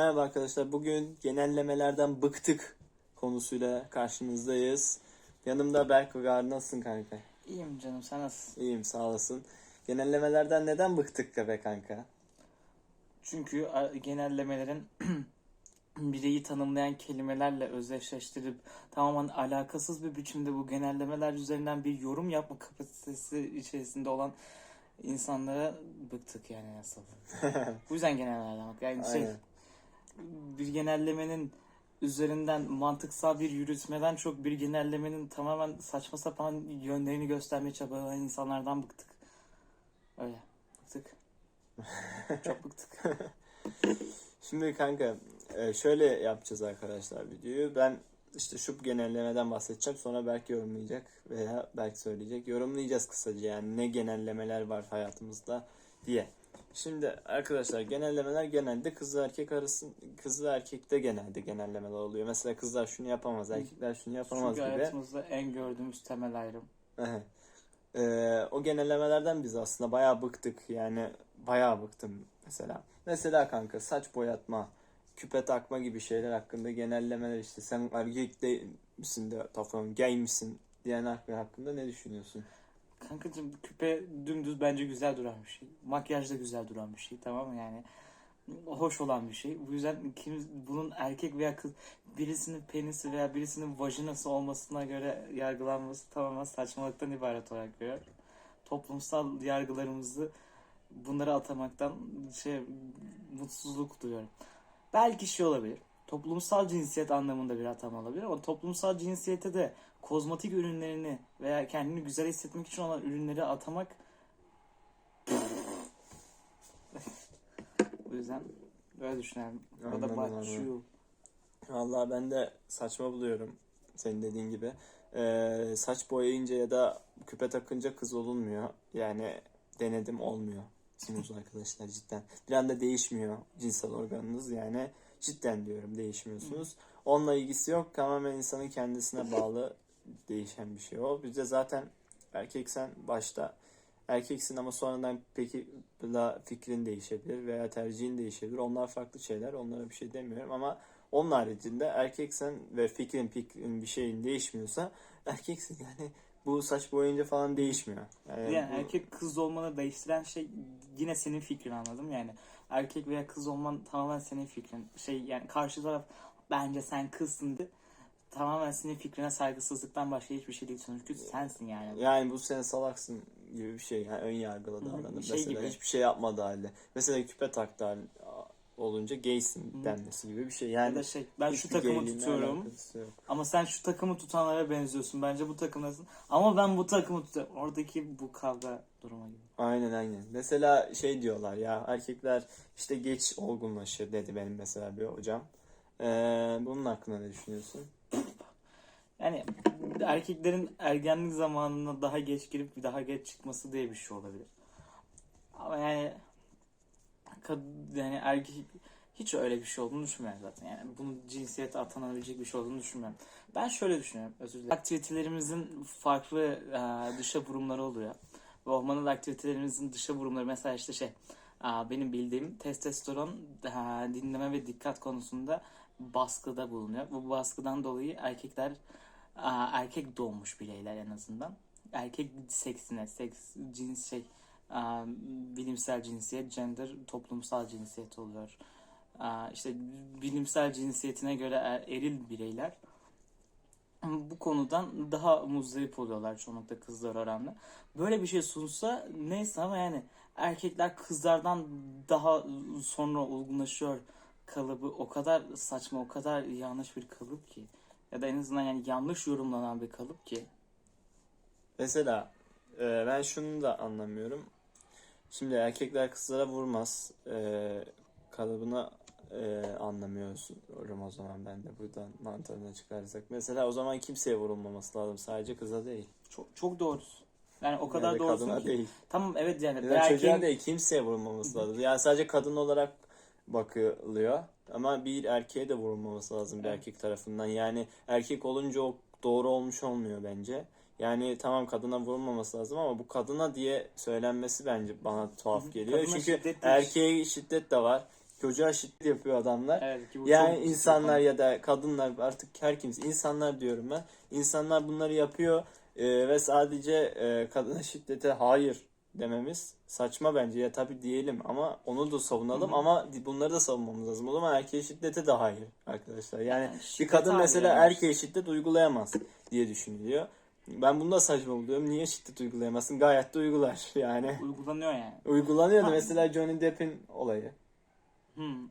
Merhaba arkadaşlar. Bugün genellemelerden bıktık konusuyla karşınızdayız. Yanımda Berk Ugar. Nasılsın kanka? İyiyim canım sen nasılsın? İyiyim sağ olasın. Genellemelerden neden bıktık be kanka? Çünkü genellemelerin bireyi tanımlayan kelimelerle özdeşleştirip tamamen alakasız bir biçimde bu genellemeler üzerinden bir yorum yapma kapasitesi içerisinde olan insanlara bıktık yani nasıl. bu yüzden genellerden bak. Yani şey, Aynen. Bir genellemenin üzerinden mantıksal bir yürütmeden çok bir genellemenin tamamen saçma sapan yönlerini göstermeye çabalayan insanlardan bıktık. Öyle. Bıktık. çok bıktık. Şimdi kanka e, şöyle yapacağız arkadaşlar videoyu. Ben işte şu genellemeden bahsedeceğim. Sonra belki yorumlayacak veya belki söyleyecek. Yorumlayacağız kısaca yani ne genellemeler var hayatımızda diye. Şimdi arkadaşlar genellemeler genelde kız ve erkek arası kız ve erkekte genelde genellemeler oluyor. Mesela kızlar şunu yapamaz, erkekler şunu yapamaz Çünkü gibi. hayatımızda en gördüğümüz temel ayrım. Ee, o genellemelerden biz aslında bayağı bıktık. Yani bayağı bıktım mesela. Mesela kanka saç boyatma, küpe takma gibi şeyler hakkında genellemeler işte sen erkek de misin de tafan gay misin diyen hakkı- hakkında ne düşünüyorsun? Kankacığım küpe dümdüz bence güzel duran bir şey. Makyaj da güzel duran bir şey tamam mı yani. Hoş olan bir şey. Bu yüzden kim, bunun erkek veya kız birisinin penisi veya birisinin vajinası olmasına göre yargılanması tamamen saçmalıktan ibaret olarak görüyor. Toplumsal yargılarımızı bunlara atamaktan şey mutsuzluk duyuyorum. Belki şey olabilir. Toplumsal cinsiyet anlamında bir atama olabilir ama toplumsal cinsiyete de kozmetik ürünlerini veya kendini güzel hissetmek için olan ürünleri atamak o yüzden böyle düşünüyorum. O da başlıyor. Vallahi ben de saçma buluyorum senin dediğin gibi. Ee, saç boyayınca ya da küpe takınca kız olunmuyor. Yani denedim olmuyor. Sinüz arkadaşlar cidden. Bir anda değişmiyor cinsel organınız yani cidden diyorum değişmiyorsunuz. Onunla ilgisi yok. Tamamen insanın kendisine bağlı değişen bir şey o. Bizde zaten erkeksen başta erkeksin ama sonradan peki la fikrin değişebilir veya tercihin değişebilir. Onlar farklı şeyler. Onlara bir şey demiyorum ama onun haricinde erkeksen ve fikrin fikrin bir şeyin değişmiyorsa erkeksin yani bu saç boyayınca falan değişmiyor. Yani, Yani bu- erkek kız olmanı değiştiren şey yine senin fikrin anladım yani erkek veya kız olman tamamen senin fikrin şey yani karşı taraf bence sen kızsın de tamamen senin fikrine saygısızlıktan başka hiçbir şey değil çünkü sensin yani. Yani bu sen salaksın gibi bir şey. Yani ön yargılı davranır. şey Mesela gibi. hiçbir şey yapmadı halde. Mesela küpe taktı hal- olunca gaysin denmesi gibi bir şey. Ya Yani da şey ben şu takımı tutuyorum ama sen şu takımı tutanlara benziyorsun bence bu takımdasın ama ben bu takımı tutuyorum oradaki bu kavga durumu gibi. Aynen aynen. Mesela şey diyorlar ya erkekler işte geç olgunlaşır dedi benim mesela bir hocam. Ee, bunun hakkında ne düşünüyorsun? Yani erkeklerin ergenlik zamanına daha geç girip daha geç çıkması diye bir şey olabilir. Ama yani kad- yani erkek hiç öyle bir şey olduğunu düşünmüyorum zaten. Yani bunun cinsiyete atanabilecek bir şey olduğunu düşünmüyorum. Ben şöyle düşünüyorum özür dilerim. Aktivitelerimizin farklı e, dışa vurumları oluyor. Ve hormonal aktivitelerimizin dışa vurumları mesela işte şey benim bildiğim testosteron e, dinleme ve dikkat konusunda baskıda bulunuyor. Bu baskıdan dolayı erkekler e, erkek doğmuş bireyler en azından. Erkek seksine, seks, cins şey e, bilimsel cinsiyet, gender, toplumsal cinsiyet oluyor. E, işte bilimsel cinsiyetine göre er- eril bireyler bu konudan daha muzdarip oluyorlar çoğunlukla kızlar oranla. Böyle bir şey sunsa neyse ama yani erkekler kızlardan daha sonra olgunlaşıyor kalıbı o kadar saçma, o kadar yanlış bir kalıp ki. Ya da en azından yani yanlış yorumlanan bir kalıp ki. Mesela e, ben şunu da anlamıyorum. Şimdi erkekler kızlara vurmaz. E, kalıbını e, anlamıyorum o zaman ben de buradan mantığını çıkarsak. Mesela o zaman kimseye vurulmaması lazım. Sadece kıza değil. Çok çok doğrusu. Yani o kadar Yani doğrusun ki. değil. Tamam evet yani Ya bir da çocuğa erkeğin- değil kimseye vurulmaması lazım. Yani sadece kadın olarak bakılıyor. Ama bir erkeğe de vurulmaması lazım bir Evet. erkek tarafından. Yani erkek olunca o doğru olmuş olmuyor bence. Yani tamam kadına vurulmaması lazım ama bu kadına diye söylenmesi bence bana tuhaf geliyor. Kadına Çünkü şiddet de- erkeğe şiddet de var. çocuğa şiddet yapıyor adamlar. Evet, ki bu Yani çok- insanlar ya da kadınlar artık her kimse insanlar diyorum ben. İnsanlar bunları yapıyor e, ve sadece e, kadına şiddete hayır dememiz saçma bence. Ya tabii diyelim ama onu da savunalım Hı hı. ama bunları da savunmamız lazım. O zaman erkeğe şiddete de hayır arkadaşlar. Yani Yani bir kadın mesela yani. erkeğe şiddet uygulayamaz diye düşünülüyor. Ben bunu da saçma buluyorum. Niye şiddet uygulayamazsın? Gayet de uygular yani. uygulanıyor yani. Uygulanıyordu Ha. mesela Johnny Depp'in olayı. Hmm.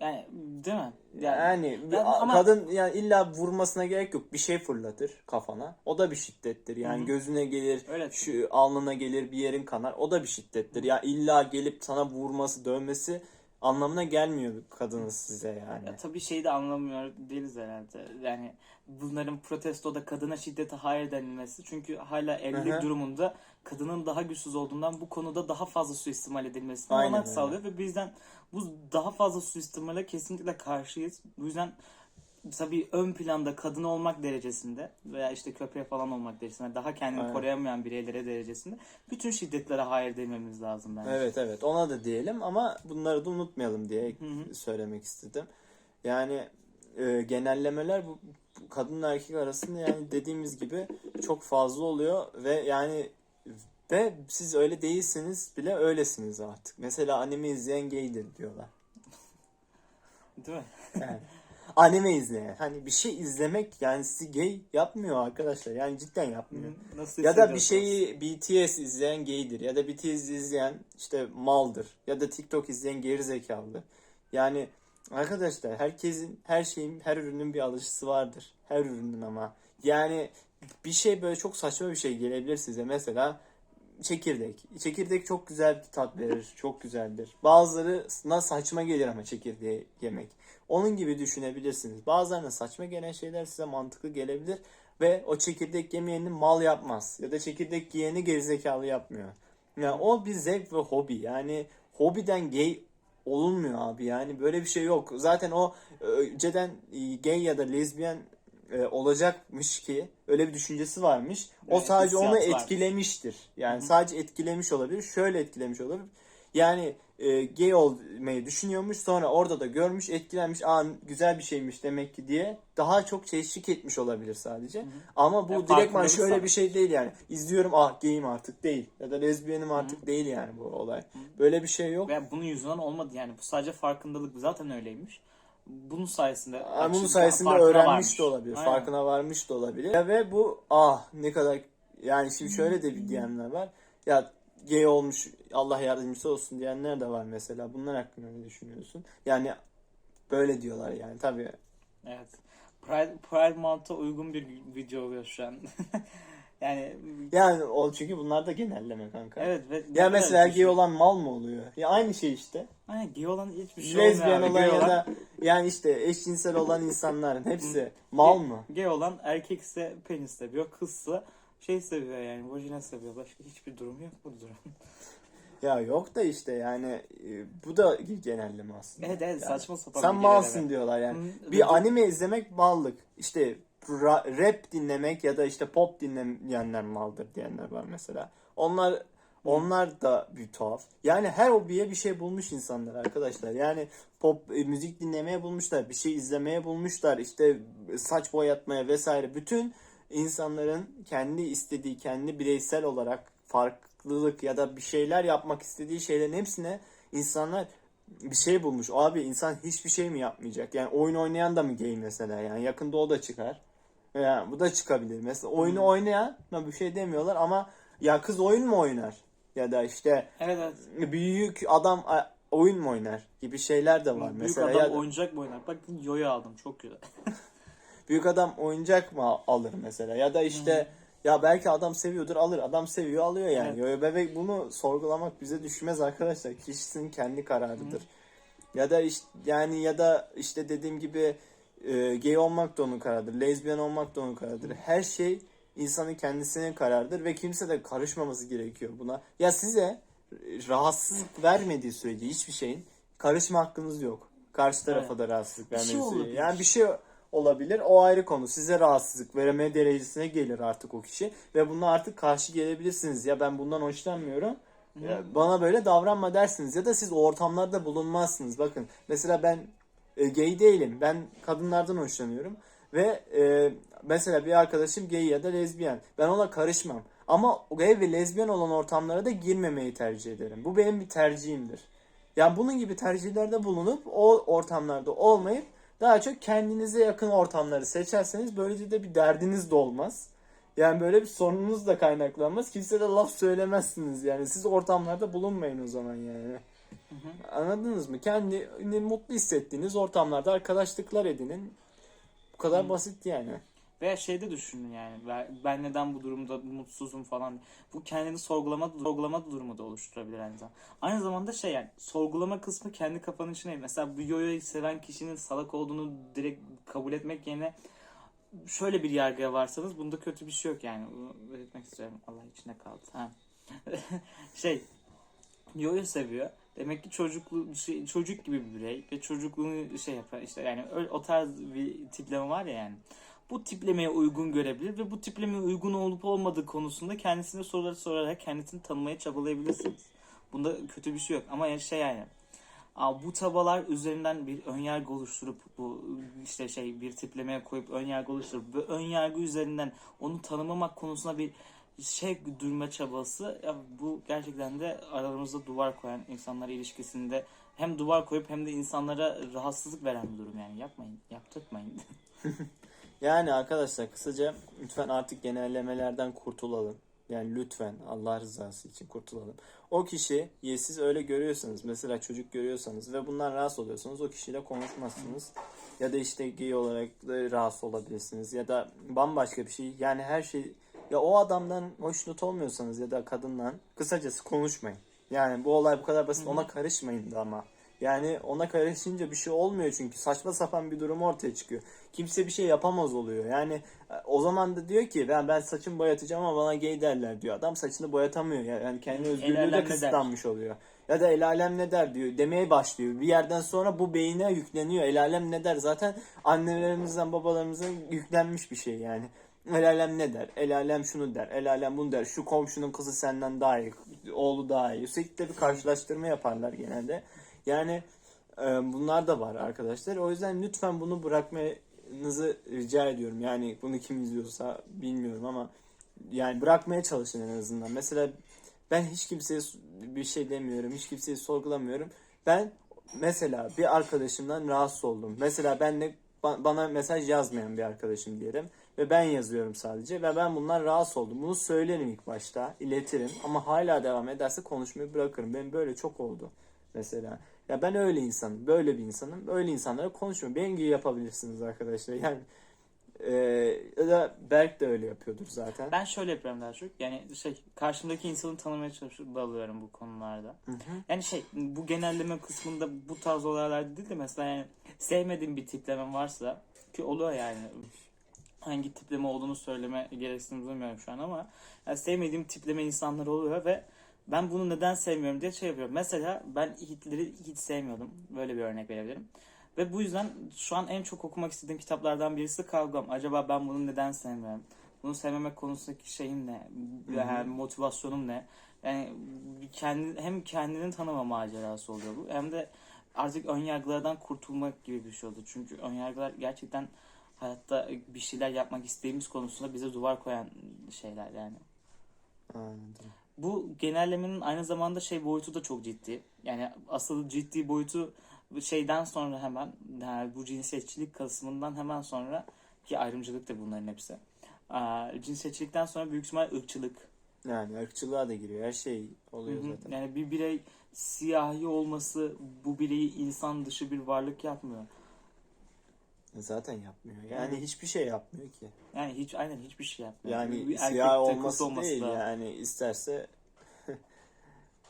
Yani değil mi? Yani Yani ama- kadın yani illa vurmasına gerek yok. Bir şey fırlatır kafana. O da bir şiddettir. Yani Hı hı. gözüne gelir, Öyle. şu alnına gelir, bir yerin kanar. O da bir şiddettir. Ya illa gelip sana vurması, dövmesi anlamına gelmiyor kadının size yani. Ya tabii şeyi de anlamıyor değiliz herhalde. Yani bunların protestoda kadına şiddete hayır denilmesi. Çünkü hala evlilik durumunda kadının daha güçsüz olduğundan bu konuda daha fazla suistimal edilmesine olanak sağlıyor ve bizden bu daha fazla suistimale kesinlikle karşıyız. Bu yüzden tabii ön planda kadın olmak derecesinde veya işte köpeğe falan olmak derecesinde daha kendini Aynen. koruyamayan bireylere derecesinde bütün şiddetlere hayır dememiz lazım bence. Evet evet ona da diyelim ama bunları da unutmayalım diye Hı hı. söylemek istedim. Yani e, genellemeler bu, bu kadınla erkek arasında yani dediğimiz gibi çok fazla oluyor ve yani ve siz öyle değilsiniz bile öylesiniz artık. Mesela anime izleyen gaydir diyorlar. Değil mi? Yani anime izleyen. Hani bir şey izlemek yani sizi gay yapmıyor arkadaşlar. Yani cidden yapmıyor. Nasıl Ya da bir şeyi BTS izleyen gaydir ya da BTS izleyen işte maldır ya da TikTok izleyen geri zekalıdır. Yani arkadaşlar herkesin her şeyin her ürünün bir alıcısı vardır. Her ürünün ama. Yani bir şey böyle çok saçma bir şey gelebilir size. Mesela çekirdek. Çekirdek çok güzel bir tat verir. Çok güzeldir. Bazılarına saçma gelir ama çekirdeği yemek. Onun gibi düşünebilirsiniz. Bazılarına saçma gelen şeyler size mantıklı gelebilir ve o çekirdek yemeyenini mal yapmaz. Ya da çekirdek yiyeni gerizekalı yapmıyor. Yani o bir zevk ve hobi. Yani hobiden gay olunmuyor abi. Yani böyle bir şey yok. Zaten o e, önceden e, gay ya da lezbiyen e, olacakmış ki öyle bir düşüncesi varmış. O Evet, sadece onu etkilemiştir. Yani Hı hı. sadece etkilemiş olabilir. Şöyle etkilemiş olabilir. Yani e, gay olmayı düşünüyormuş. Sonra orada da görmüş, etkilenmiş. Aa güzel bir şeymiş demek ki diye daha çok teşvik etmiş olabilir sadece. Ama bu Ya direktman şöyle bir şey değil yani. İzliyorum ah gayim artık değil. Ya da lezbiyenim artık değil yani bu olay. Böyle bir şey yok. Ve bunun yüzünden olmadı yani. Bu sadece farkındalık zaten öyleymiş. Bunun sayesinde Ama bunun sayesinde öğrenmiş varmış. de olabilir. Aynen. Farkına varmış da olabilir. Ya ve bu ah ne kadar yani şimdi şöyle de bir diyenler var. Ya gay olmuş Allah yardımcısı olsun diyenler de var mesela. Bunlar hakkında ne düşünüyorsun? Yani böyle diyorlar yani tabii. Evet. Pride, Pride Month'a uygun bir video oluyor şu an. yani Yani o çünkü bunlar da genelleme kanka. evet ve Ya mesela gay olan mal mı oluyor? Ya aynı şey işte. Aynen gay olan hiçbir şey Lezbiyen olmuyor. abi. olan ya da yani işte eşcinsel olan insanların hepsi mal mı? Gay olan erkekse penis seviyor, kızsa şey seviyor yani vajina seviyor. Başka hiçbir durum yok bu durum. Ya yok da işte yani e, bu da genelleme aslında. evet evet Yani saçma sapan Sen bir malsın genelleme. diyorlar yani. Hı, Bir evet. anime izlemek mallık. İşte ra- rap dinlemek ya da işte pop dinleyenler maldır diyenler var mesela. Onlar onlar da bir tuhaf. Yani her hobiye bir şey bulmuş insanlar arkadaşlar. Yani pop e, müzik dinlemeye bulmuşlar, bir şey izlemeye bulmuşlar, işte saç boyatmaya vesaire. Bütün insanların kendi istediği, kendi bireysel olarak farklılık ya da bir şeyler yapmak istediği şeylerin hepsine insanlar bir şey bulmuş. Abi insan hiçbir şey mi yapmayacak? Yani oyun oynayan da mı gay mesela? Yani yakında o da çıkar. Yani bu da çıkabilir. Mesela oyunu Hmm. oynayan bir şey demiyorlar ama ya kız oyun mu oynar? Ya da işte Evet evet. büyük adam oyun mu oynar gibi şeyler de var Büyük mesela. adam Ya da oyuncak mı oynar? Bak yoyo aldım çok güzel. büyük adam oyuncak mı alır mesela? Ya da işte ya belki adam seviyordur alır. Adam seviyor alıyor yani. Evet. Bebek bunu sorgulamak bize düşmez arkadaşlar. Kişinin kendi kararıdır. Ya da işte yani ya da işte dediğim gibi e, gay olmak da onun kararıdır. Lezbiyen olmak da onun kararıdır. Her şey insanın kendisinin kararıdır ve kimse de karışmaması gerekiyor buna. Ya size rahatsızlık vermediği sürece hiçbir şeyin karışma hakkınız yok. Karşı tarafa Evet. da rahatsızlık şey vermediği sürece. olabilir. Yani bir şey olabilir. O ayrı konu. Size rahatsızlık vereme derecesine gelir artık o kişi ve buna artık karşı gelebilirsiniz. Ya ben bundan hoşlanmıyorum. Ya bana böyle davranma dersiniz ya da siz o ortamlarda bulunmazsınız. Bakın mesela ben e, gay değilim. Ben kadınlardan hoşlanıyorum ve e, mesela bir arkadaşım gay ya da lezbiyen. Ben ona karışmam. Ama gay ve lezbiyen olan ortamlara da girmemeyi tercih ederim. Bu benim bir tercihimdir. Yani bunun gibi tercihlerde bulunup o ortamlarda olmayıp daha çok kendinize yakın ortamları seçerseniz böylece de bir derdiniz de olmaz. Yani böyle bir sorununuz da kaynaklanmaz. Kimse de laf söylemezsiniz yani. Siz ortamlarda bulunmayın o zaman yani. Anladınız mı? Kendini mutlu hissettiğiniz ortamlarda arkadaşlıklar edinin. Bu kadar basit yani. Veya şeyde düşünün yani ben- neden bu durumda mutsuzum falan. Bu kendini sorgulama sorgulama durumu da oluşturabilir aynı zamanda. Aynı zamanda şey yani sorgulama kısmı kendi kafanın içine. Mesela bu yoyoyu seven kişinin salak olduğunu direkt kabul etmek yerine şöyle bir yargıya varsanız bunda kötü bir şey yok yani. Bunu belirtmek istiyorum. Allah içinde kaldı. Ha. şey yoyo seviyor. Demek ki çocuklu şey, çocuk gibi bir birey ve çocukluğunu şey yapar işte yani o tarz bir tipleme var ya yani. Bu tiplemeye uygun görebilir ve bu tiplemeye uygun olup olmadığı konusunda kendisine soruları sorarak kendisini tanımaya çabalayabilirsiniz. Bunda kötü bir şey yok ama şey yani bu tabalar üzerinden bir önyargı oluşturup bu işte şey bir tiplemeye koyup önyargı oluşturup ve önyargı üzerinden onu tanımamak konusunda bir şey durma çabası ya bu gerçekten de aralarımızda duvar koyan insanlar ilişkisinde hem duvar koyup hem de insanlara rahatsızlık veren bir durum yani yapmayın yaptırtmayın. Yani arkadaşlar kısaca lütfen artık genellemelerden kurtulalım. Yani lütfen Allah rızası için kurtulalım. O kişiyi siz öyle görüyorsanız mesela çocuk görüyorsanız ve bundan rahatsız oluyorsanız o kişiyle konuşmazsınız. Ya da işte gay olarak da rahatsız olabilirsiniz ya da bambaşka bir şey. Yani her şey ya o adamdan hoşnut olmuyorsanız ya da kadından kısacası konuşmayın. Yani bu olay bu kadar basit ona karışmayın da ama. Yani ona karışınca bir şey olmuyor çünkü saçma sapan bir durum ortaya çıkıyor. Kimse bir şey yapamaz oluyor. Yani e, o zaman da diyor ki ben ben saçımı boyatacağım ama bana gay derler diyor. Adam saçını boyatamıyor. Yani kendi özgürlüğü de kısıtlanmış oluyor. Ya da el alem ne der diyor. Demeye başlıyor. Bir yerden sonra bu beyine yükleniyor. El alem ne der? Zaten annelerimizden babalarımızdan yüklenmiş bir şey yani. El alem ne der? El alem şunu der. El alem bunu der. Şu komşunun kızı senden daha iyi. Oğlu daha iyi. Sürekli bir karşılaştırma yaparlar genelde. Yani e, bunlar da var arkadaşlar. O yüzden lütfen bunu bırakmanızı rica ediyorum. Yani bunu kim izliyorsa bilmiyorum ama yani bırakmaya çalışın en azından. Mesela ben hiç kimseye bir şey demiyorum. Hiç kimseyi sorgulamıyorum. Ben mesela bir arkadaşımdan rahatsız oldum. Mesela benle ba- bana mesaj yazmayan bir arkadaşım diyelim ve ben yazıyorum sadece ve ben bundan rahatsız oldum. Bunu söylerim ilk başta, iletirim ama hala devam ederse konuşmayı bırakırım. Benim böyle çok oldu mesela. Ya ben öyle insanım, böyle bir insanım. Öyle insanlara konuşmuyorum. Benim gibi yapabilirsiniz arkadaşlar. Yani e, ya da Berk de öyle yapıyordur zaten. Ben şöyle yapıyorum daha çok. Yani şey karşımdaki insanı tanımaya çalışıp dalıyorum bu konularda. Hı hı. Yani şey bu genelleme kısmında bu tarz olaylarda değil de mesela yani sevmediğim bir tiplemem varsa ki oluyor yani hangi tipleme olduğunu söyleme gereksinimi duymuyorum şu an ama yani sevmediğim tipleme insanlar oluyor ve ben bunu neden sevmiyorum diye şey yapıyorum. Mesela ben Hitler'i hiç sevmiyordum. Böyle bir örnek verebilirim. Ve bu yüzden şu an en çok okumak istediğim kitaplardan birisi Kavgam. Acaba ben bunu neden sevmiyorum? Bunu sevmemek konusundaki şeyim ne? Yani motivasyonum ne? Yani kendi, hem kendini tanıma macerası oluyor bu hem de artık önyargılardan kurtulmak gibi bir şey oldu. Çünkü önyargılar gerçekten hayatta bir şeyler yapmak isteğimiz konusunda bize duvar koyan şeyler yani. Anladım. Bu genellemenin aynı zamanda şey boyutu da çok ciddi. Yani asıl ciddi boyutu şeyden sonra hemen yani bu cinsiyetçilik kısmından hemen sonra ki ayrımcılık da bunların hepsi. Aa, cinsiyetçilikten sonra büyük ihtimal ırkçılık. Yani ırkçılığa da giriyor. Her şey oluyor Hı hı. zaten. Yani bir birey siyahi olması bu bireyi insan dışı bir varlık yapmıyor. Zaten yapmıyor. Yani Hı. hiçbir şey yapmıyor ki. Yani hiç aynen hiçbir şey yapmıyor. Yani Bir erkek siyah takısı olması değil da- yani isterse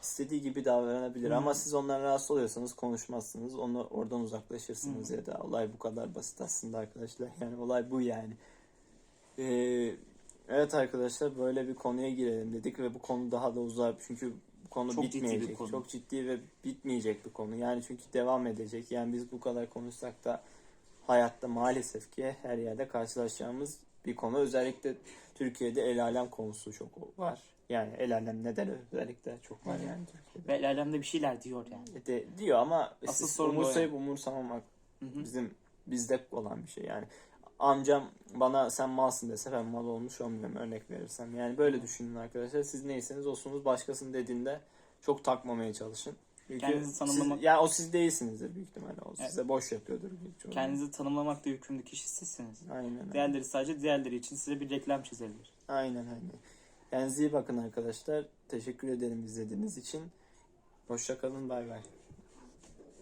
istediği gibi davranabilir Hı. ama siz ondan rahatsız oluyorsanız konuşmazsınız. Onu oradan uzaklaşırsınız ya da olay bu kadar basit aslında arkadaşlar. Yani olay bu yani. Ee, evet arkadaşlar böyle bir konuya girelim dedik ve bu konu daha da uzar çünkü bu konu Çok ciddi bir bitmeyecek. konu. Çok ciddi ve bitmeyecek bir konu. Yani çünkü devam edecek. Yani biz bu kadar konuşsak da hayatta maalesef ki her yerde karşılaşacağımız bir konu. Özellikle Türkiye'de el alem konusu çok var. Yani el alem neden özellikle çok var yani Türkiye'de. Ve el alemde bir şeyler diyor yani. E De, diyor ama Asıl siz umursayıp umursamamak Hı hı. bizim bizde olan bir şey yani. Amcam bana sen malsın dese ben mal olmuş olmuyorum örnek verirsem. Yani böyle düşünün arkadaşlar. Siz neyseniz olsunuz başkasının dediğinde çok takmamaya çalışın. Çünkü Kendinizi tanımlamak- siz, yani o siz değilsinizdir büyük ihtimalle. O Evet. size boş yapıyordur. Kendinizi tanımlamakla yükümlü kişi sizsiniz. Aynen. Diğerleri sadece diğerleri için size bir reklam çizebilir. Aynen aynen. Kendinize iyi bakın arkadaşlar. Teşekkür ederim izlediğiniz için. Hoşça kalın. Bay bay.